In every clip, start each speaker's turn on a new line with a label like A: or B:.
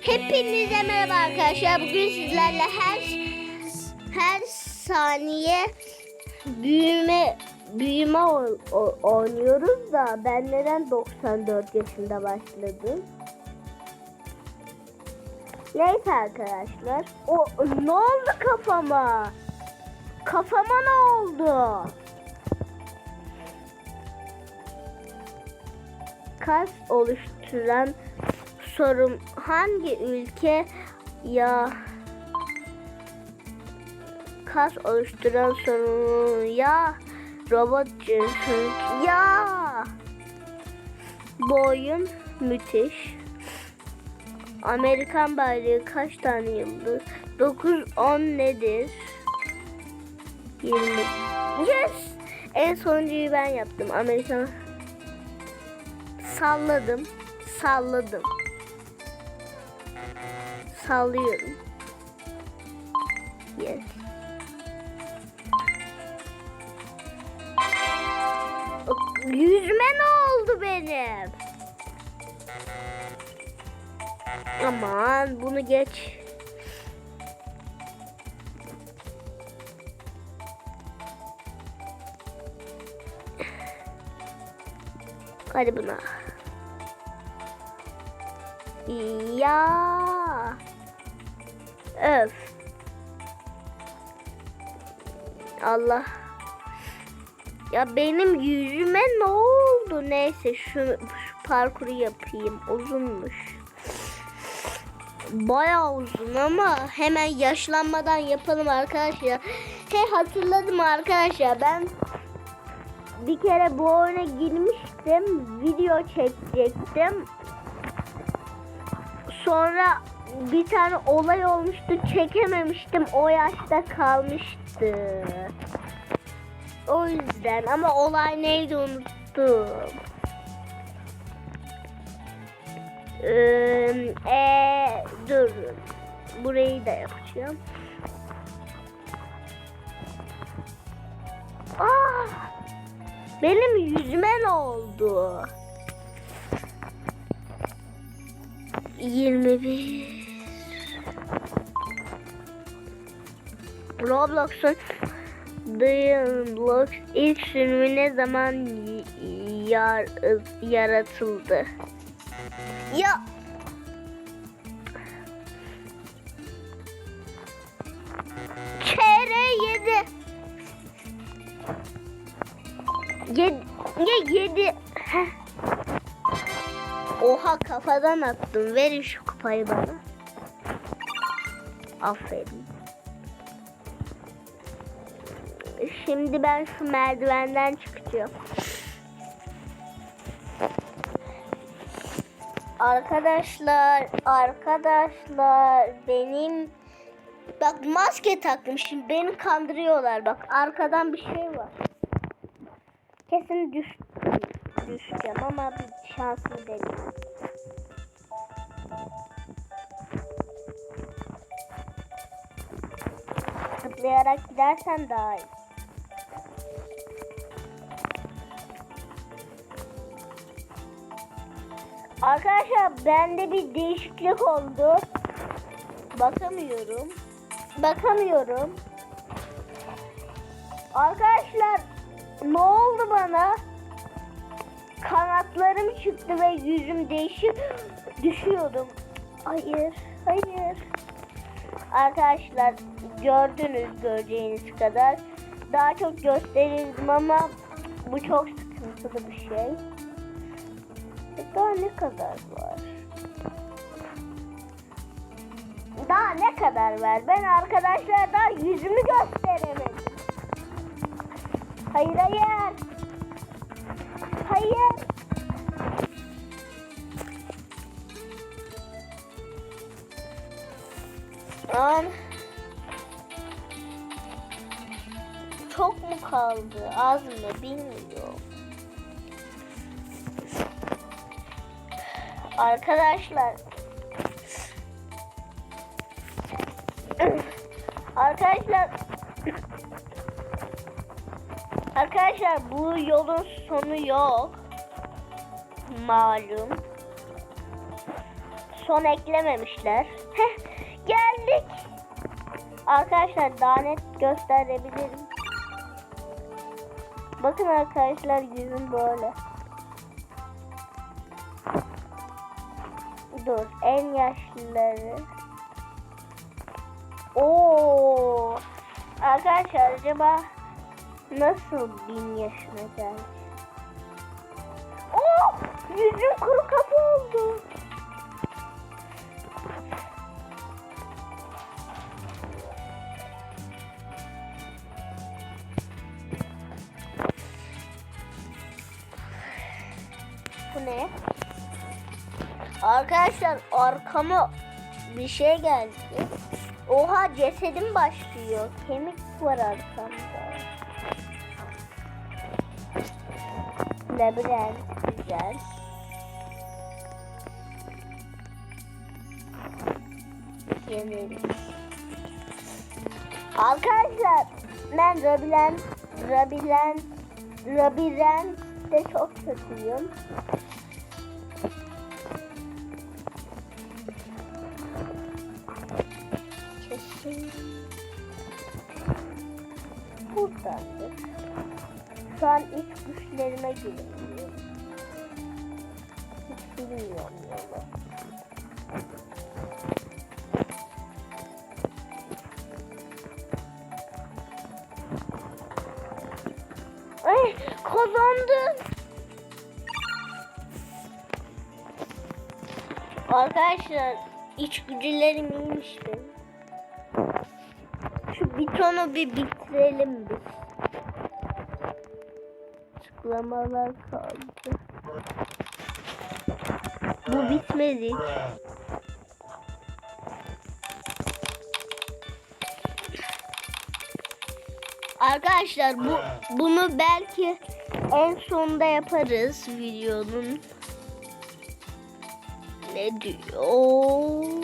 A: Hepinize merhaba arkadaşlar. Bugün sizlerle her her saniye büyüme büyüme oynuyoruz da ben neden 94 yaşında başladım? Neyse arkadaşlar. O ne oldu kafama? Kafama ne oldu? Kas oluşturan sorun hangi ülke ya kas oluşturan sorun ya robot cinsin ya bu oyun müthiş. Amerikan bayrağı kaç tane yıldız 9 10 nedir? 20 yes! En sonuncuyu ben yaptım. Amerikan salladım salladım sallıyorum. Yes. Yüzme ne oldu benim? Aman bunu geç. Hadi buna. Ya. Öf. Allah. Ya benim yüzüme ne oldu? Neyse şu, şu parkuru yapayım. Uzunmuş. Bayağı uzun ama hemen yaşlanmadan yapalım arkadaşlar. Hey hatırladım arkadaşlar ben bir kere bu oyuna girmiştim. Video çekecektim. Sonra bir tane olay olmuştu çekememiştim o yaşta kalmıştı. O yüzden ama olay neydi unuttum. Ee, e, dur. Burayı da yapacağım. Ah! Benim yüzüme ne oldu? 21 Roblox'un Roblox ilk sürümü ne zaman yar yaratıldı? Ya Kere yedi. Yedi. Ya yedi. Heh. Oha kafadan attım. Verin şu kupayı bana. Aferin. Şimdi ben şu merdivenden çıkacağım. Arkadaşlar, arkadaşlar benim bak maske taktım şimdi beni kandırıyorlar bak arkadan bir şey var. Kesin düş düşeceğim ama bir şansımı deneyeyim. Zıplayarak gidersen daha iyi. Arkadaşlar bende bir değişiklik oldu. Bakamıyorum. Bakamıyorum. Arkadaşlar ne oldu bana? Kanatlarım çıktı ve yüzüm değişip düşüyordum. Hayır, hayır. Arkadaşlar gördünüz göreceğiniz kadar. Daha çok gösterirdim ama bu çok sıkıntılı bir şey. E, Daha ne kadar var? Daha ne kadar var? Ben arkadaşlar daha yüzümü gösteremedim. Hayır hayır. Hayır. An. Çok mu kaldı? Az mı? Bilmiyorum. Arkadaşlar. Arkadaşlar. Arkadaşlar bu yolun sonu yok. Malum. son eklememişler. Heh, geldik. Arkadaşlar daha net gösterebilirim. Bakın arkadaşlar yüzüm böyle. Dur en yaşlıları. Oo. Arkadaşlar acaba nasıl bin yaşına geldi? Oo! Yüzüm kuru kafa oldu. Bu ne? Arkadaşlar arkama bir şey geldi. Oha cesedim başlıyor. Kemik var arkamda. Labirent güzel. Arkadaşlar ben labirent, labirent, labirentte çok kötüyüm. Güçlerime giremiyorum. Hiç bilmiyorum yolu. Ay kazandım. Arkadaşlar iç gücülerim iyiymiş benim. Şu bitonu bir bitirelim biz. Tıklamalar kaldı. Bu bitmedi. Arkadaşlar bu bunu belki en sonunda yaparız videonun. Ne diyor?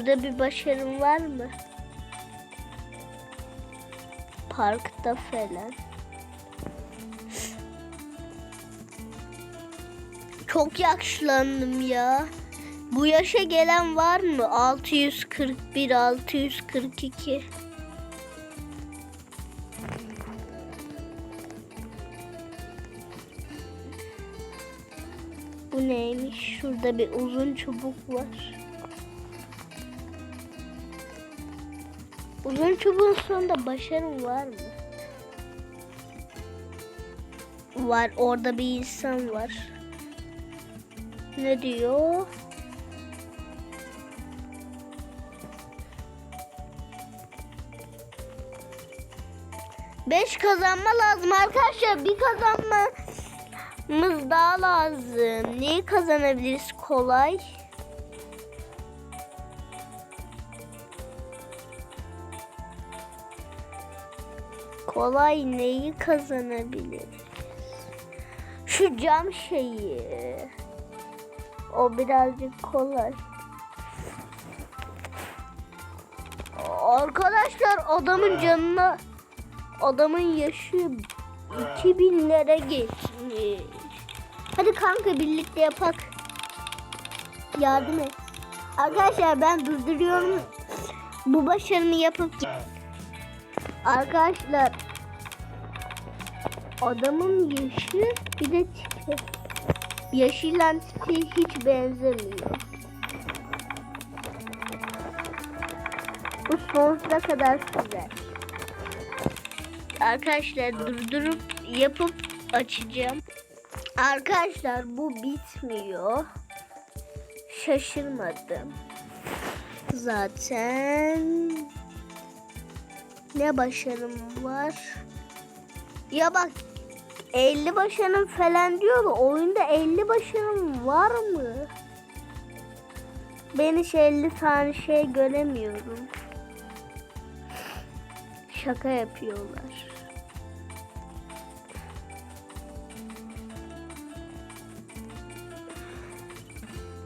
A: Burada bir başarım var mı? Parkta falan. Çok yaşlandım ya. Bu yaşa gelen var mı? 641, 642. Bu neymiş? Şurada bir uzun çubuk var. Uzun çubuğun sonunda başarım var mı? Var. Orada bir insan var. Ne diyor? Beş kazanma lazım arkadaşlar. Bir kazanmamız daha lazım. Neyi kazanabiliriz kolay? Kolay neyi kazanabiliriz? Şu cam şeyi. O birazcık kolay. Arkadaşlar adamın canına adamın yaşı 2000'lere geçmiş. Hadi kanka birlikte yapak. Yardım et. Arkadaşlar ben durduruyorum. Bu başarımı yapıp Arkadaşlar adamın yaşı bir de tipi. Yaşıyla tipi hiç benzemiyor. Bu sonsuza kadar sürer. Arkadaşlar durdurup yapıp açacağım. Arkadaşlar bu bitmiyor. Şaşırmadım. Zaten ne başarım var? Ya bak 50 başarım falan diyor da oyunda 50 başarım var mı? Ben hiç 50 tane şey göremiyorum. Şaka yapıyorlar.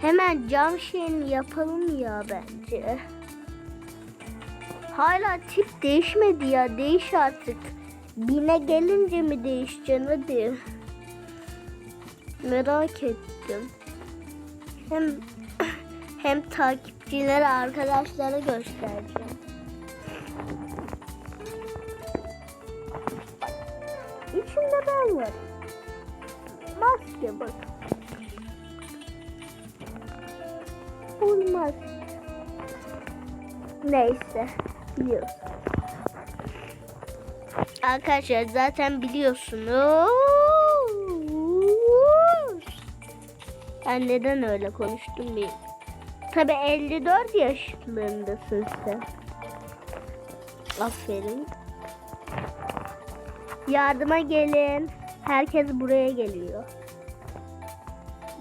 A: Hemen cam şeyini yapalım ya bence. Hala tip değişmedi ya. Değiş artık. Bine gelince mi değişeceksin hadi. Merak ettim. Hem hem takipçilere arkadaşlara göstereceğim. İçinde ben varım. Maske bak. Olmaz. Neyse. Biliyorsun. Arkadaşlar zaten biliyorsunuz. Ben neden öyle konuştum bir. Tabi 54 yaşlarındasın sen. Aferin. Yardıma gelin. Herkes buraya geliyor.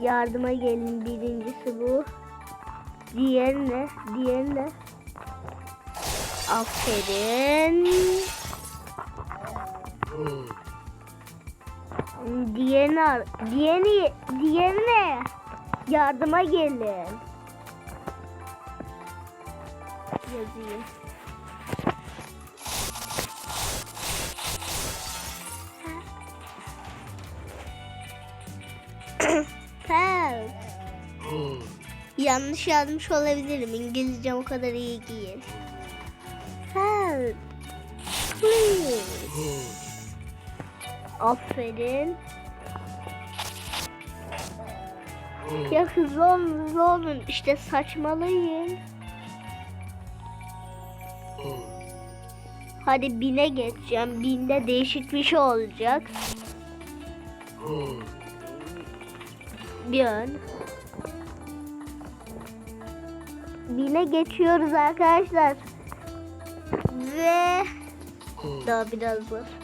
A: Yardıma gelin. Birincisi bu. Diğeri ne? Diğeri ne? Aferin. Diğerini, ar- diğerini, diğerine yardıma gelin. Yazayım. Help. Yanlış yazmış olabilirim. İngilizcem o kadar iyi değil. Aferin. Ya hızlı olun, hızlı olun. İşte saçmalayın. Hadi bine geçeceğim. Binde değişik bir şey olacak. Bir ön. Bine geçiyoruz arkadaşlar. Ve daha biraz var.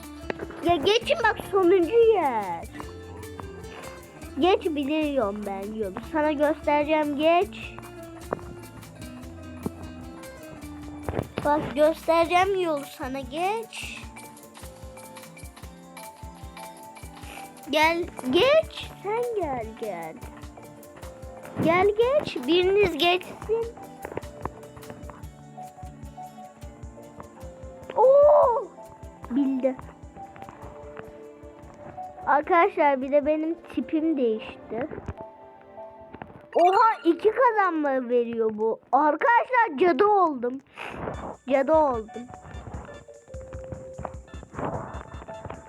A: Ya geçin bak sonuncu yer. Geç biliyorum ben yolu. Sana göstereceğim geç. Bak göstereceğim yolu sana geç. Gel geç. Sen gel gel. Gel geç. Biriniz geçsin. Oo! Bildi. Arkadaşlar bir de benim tipim değişti. Oha iki kazanma veriyor bu. Arkadaşlar cadı oldum. Cadı oldum.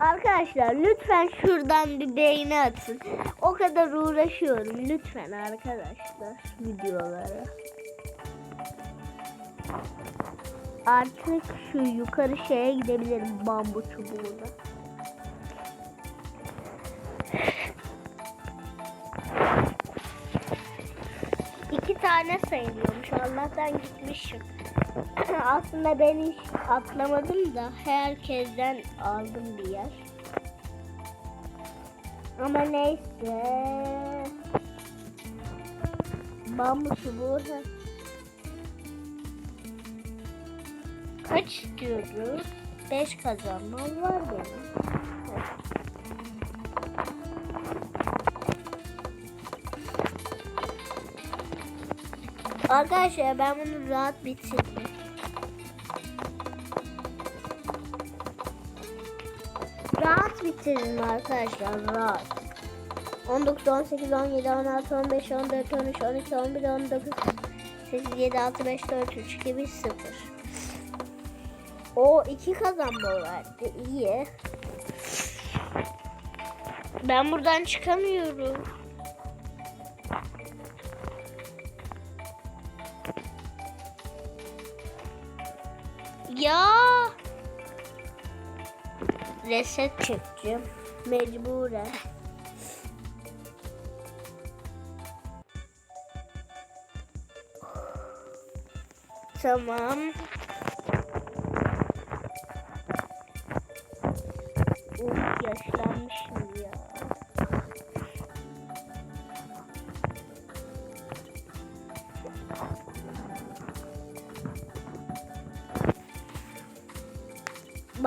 A: Arkadaşlar lütfen şuradan bir beğeni atın. O kadar uğraşıyorum. Lütfen arkadaşlar videolara. Artık şu yukarı şeye gidebilirim bambu çubuğuna. Tane sayılıyormuş. Allah'tan gitmişim. Aslında ben hiç atlamadım da herkesten aldım bir yer. Ama neyse. Bambu çubuğu. Kaç istiyoruz? 5 kazanmam var benim. Arkadaşlar ben bunu rahat bitirdim. Rahat bitirdim arkadaşlar rahat. 19, 18, 17, 16, 15, 14, 13, 12, 11, 19, 8, 7, 6, 5, 4, 3, 2, 1, 0. O iki kazanma verdi. İyi. Ben buradan çıkamıyorum. Ya. Reset çekeceğim. Mecburen. Tamam. Uf yaşlanmışım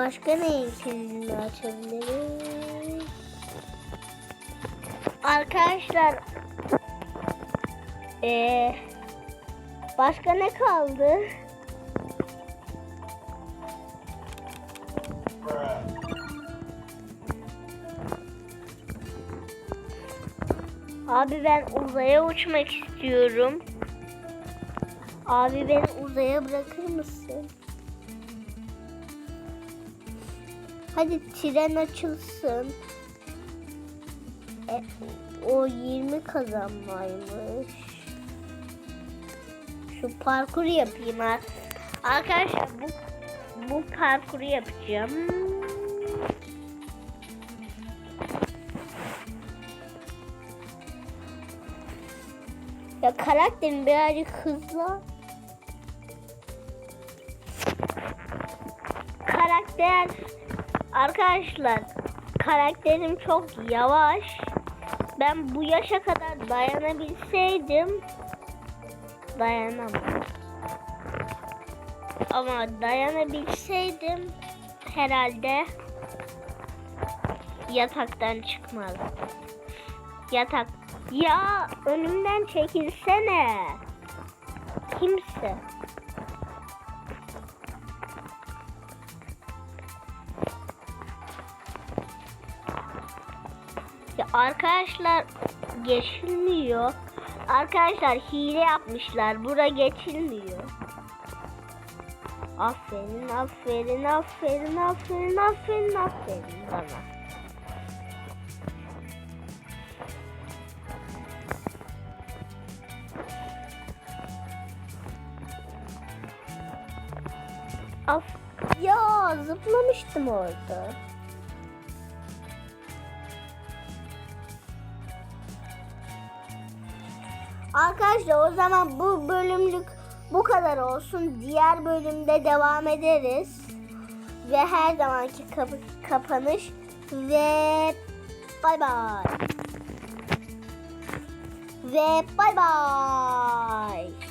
A: Başka neyin kilidini açabiliriz? Arkadaşlar ee, başka ne kaldı? Abi ben uzaya uçmak istiyorum. Abi beni uzaya bırakır Hadi tren açılsın. E, o 20 kazanmaymış. Şu parkuru yapayım ha. Arkadaşlar bu bu parkuru yapacağım. Ya karakterim birazcık hızlı. Karakter arkadaşlar karakterim çok yavaş. Ben bu yaşa kadar dayanabilseydim dayanamam. Ama dayanabilseydim herhalde yataktan çıkmazdım. Yatak. Ya önümden çekilsene. Kimse. Arkadaşlar geçilmiyor. Arkadaşlar hile yapmışlar. Bura geçilmiyor. Aferin, aferin, aferin, aferin, aferin, aferin bana. Af ya zıplamıştım orada. Arkadaşlar o zaman bu bölümlük bu kadar olsun. Diğer bölümde devam ederiz. Ve her zamanki kapı, kapanış ve bay bay. Ve bay bay.